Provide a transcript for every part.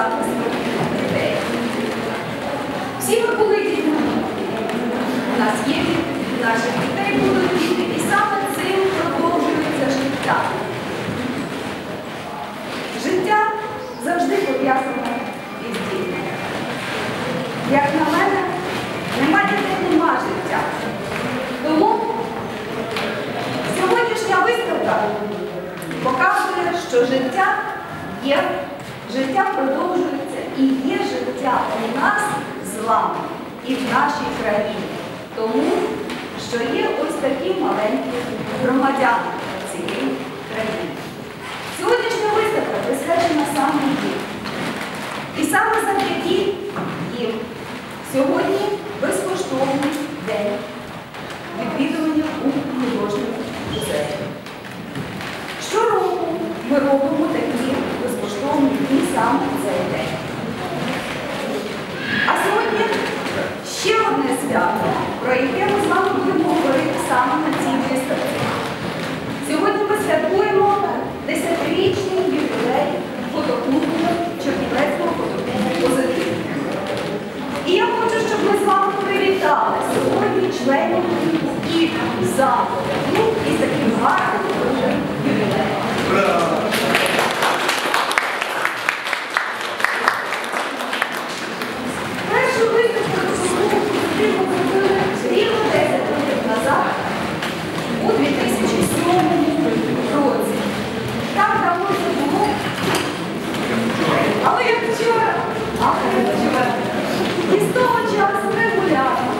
захисту людей. Всі ми були дітьми. У нас є діти, у наших дітей були діти, і саме цим продовжується життя. Життя завжди пов'язане із дітьми. Як на мене, нема дітей, нема життя. Тому сьогоднішня виставка показує, що життя є життя продовжується і є життя у нас з вами і в нашій країні. Тому що є ось такі маленькі громадяни цієї країни. Сьогоднішня виставка присвячена саме їм. І саме завдяки їм сьогодні безкоштовний день відвідування у художньому музеї. Щороку ми робимо такі саме цей. А сьогодні ще одне свято, про яке ми з вами будемо говорити саме на цій виставці. Сьогодні ми святкуємо 10-річний ювілей фотоклубу Чернівецького фотоклубу «Позитив». І я хочу, щоб ми з вами привітали сьогодні членів і заходу ну, із таким гарним дуже ювілеєм. Першу виставку фотоклубу «Позитив» ми зробили рівно 10 років назад, у 2007 році. Так давно це було. Але як вчора, але як вчора. І з того часу регулярно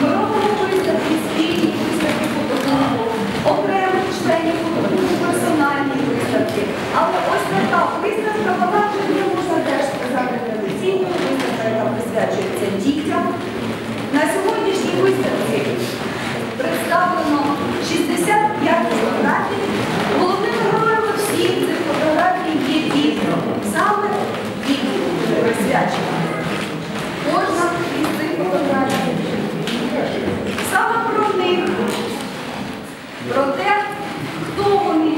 ми робимо виставки спільні виставки фотоклубу, окремих членів фотоклубу, персональні виставки. Але ось така виставка, вона вже не можна теж сказати традиційною, виставка, яка присвячується дітям. На сьогоднішній виставці представлено 65 фотографій. Головними героями всіх цих фотографій є діти. Саме дітям присвячена. Кожна із цих фотографій. Саме про них, про те, хто вони,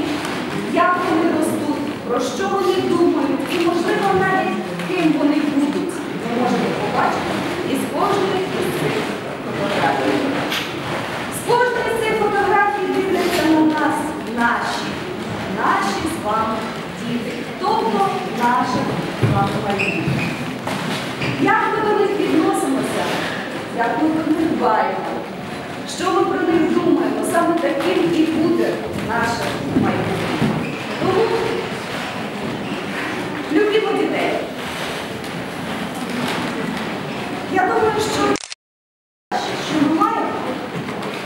як вони ростуть, про що вони думають і, можливо, навіть ким вони будуть. Ви можете побачити із кожної із цих фотографій. З кожної з цих фотографій дивляться на нас наші, наші з вами діти, наша з. Як ми до них відносимося, як ми про них дбаємо, що ми про них думаємо, саме таким і буде наше майбутнє. Тому любімо дітей. Я думаю, що що ми маємо,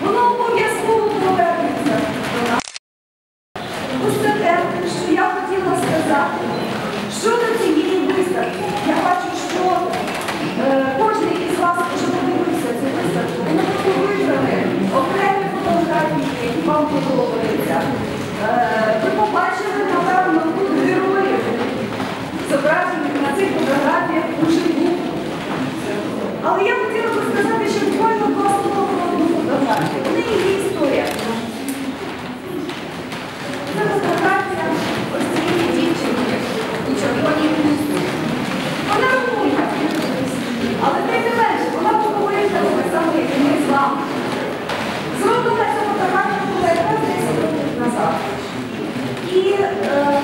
воно обов'язково повернеться до нас. Ось це те, що я хотіла сказати. Щодо цієї виставки, я бачу, що е, кожен із вас вже подивився цю виставку. Ви напевно, вибрали окремі фотографії, які вам подобаються. Е, ви побачили, напевно, тут героїв, зображених на цих фотографіях уживу. Але я хотіла би сказати, що буквально просто одну фотографію. В неї є історія. Це фотографія ось цієї дівчинки у червоній хустці. Вона румуня. Але тим не менше, вона поговорила так само, як і ми з вами. Зроблена ця фотографія була якраз 10 років назад. І е,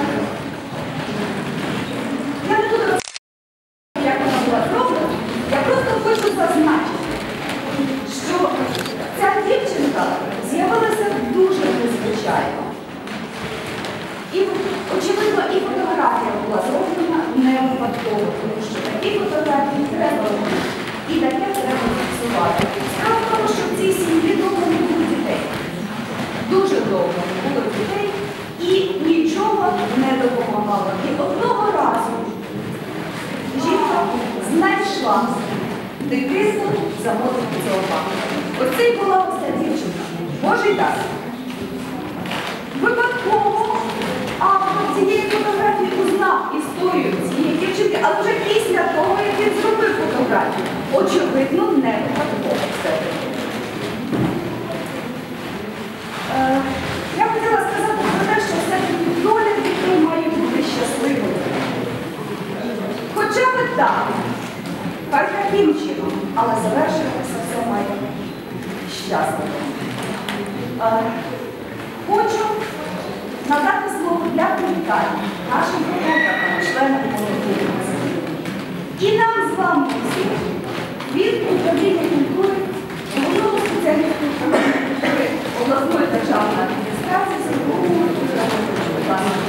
я не буду розповідати, як вона була зроблена. Я просто хочу зазначити, що ця дівчинка з'явилася дуже незвичайно. І, очевидно, і фотографія була зроблена не випадково, тому що такі фотографії треба. І таке треба фіксувати. Справа в тому, що в цій сім'ї довго не було дітей. Дуже довго не було дітей і нічого не допомагало. І одного разу жінка знайшла дитину заводити зоопарк. Оце й була ця дівчинка. Може й так. Випадково автор цієї фотографії узнав історію дівчинки, але вже після того, як він зробив фотографію. Очевидно, не випадково все-таки. Е, Я хотіла сказати про те, що все-таки доля дітей має бути щасливою. Хоча б так, хай таким чином, але завершитися все має щасливо. Е, Хочу надати слово для привітання нашим колегам, членам колективу. І нам з вами всім від управління культури, головного спеціалісту культури обласної державної адміністрації, з сільського пану.